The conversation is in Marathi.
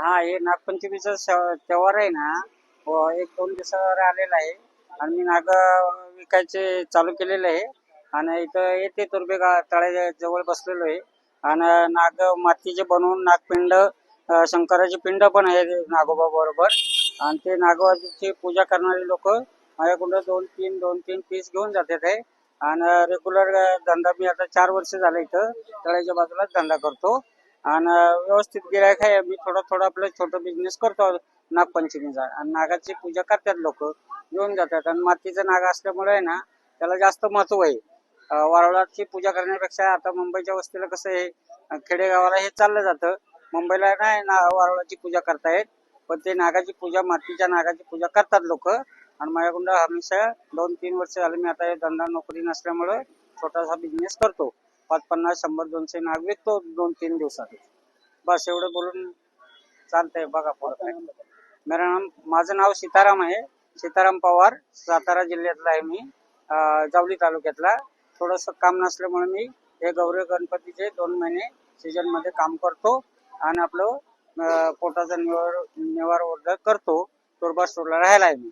हा हे नागपंचमीचा त्योहार आहे ना एक दोन दिवसावर आलेला आहे. आणि मी नाग विकायचे चालू केलेले आहे. आणि इथं येते तुर्बे गा तळ्या जवळ बसलेलो आहे. आणि नाग मातीचे बनवून नागपिंड शंकराचे शंकराची पिंड पण आहे नागोबा बरोबर. आणि ते नागोबाची पूजा करणारे लोक माझ्याकडून दोन तीन दोन तीन पीस घेऊन जातात आहे आणि रेग्युलर धंदा मी आता चार वर्ष झालं इथं तळ्याच्या बाजूलाच धंदा करतो. आणि व्यवस्थित गिरायक आहे. मी थोडा थोडा आपलं छोटं बिझनेस करतो. नागपंचमीचा आणि नागाची पूजा करतात लोक. घेऊन जातात. आणि मातीचा नाग असल्यामुळे आहे ना त्याला जास्त महत्त्व आहे. अं, वारुळाची पूजा करण्यापेक्षा आता मुंबईच्या वस्तीला कसं आहे खेडेगावाला हे चाललं जातं. मुंबईला नाही ना वारुळाची पूजा करतायत. पण ते नागाची पूजा मातीच्या नागाची पूजा करतात लोक. आणि माझ्याकडून हमेशा दोन तीन वर्ष झाले मी आता हे धंदा नोकरी नसल्यामुळे छोटासा बिझनेस करतो. पाच पन्नास शंभर दोनशे नाग विकतो दोन तीन दिवसात. बस एवढं बोलून चालतंय बघा पुढे मेरा नाम माझं नाव सीताराम आहे. सीताराम पवार सातारा जिल्ह्यातला आहे मी. जावली तालुक्यातला. थोडस काम नसल्यामुळे मी हे गौरी गणपतीचे दोन महिने सीजनमध्ये काम करतो आणि आपलं पोटाचा निवार निवार करतो. तुरबा स्टोरला राहायला आहे मी.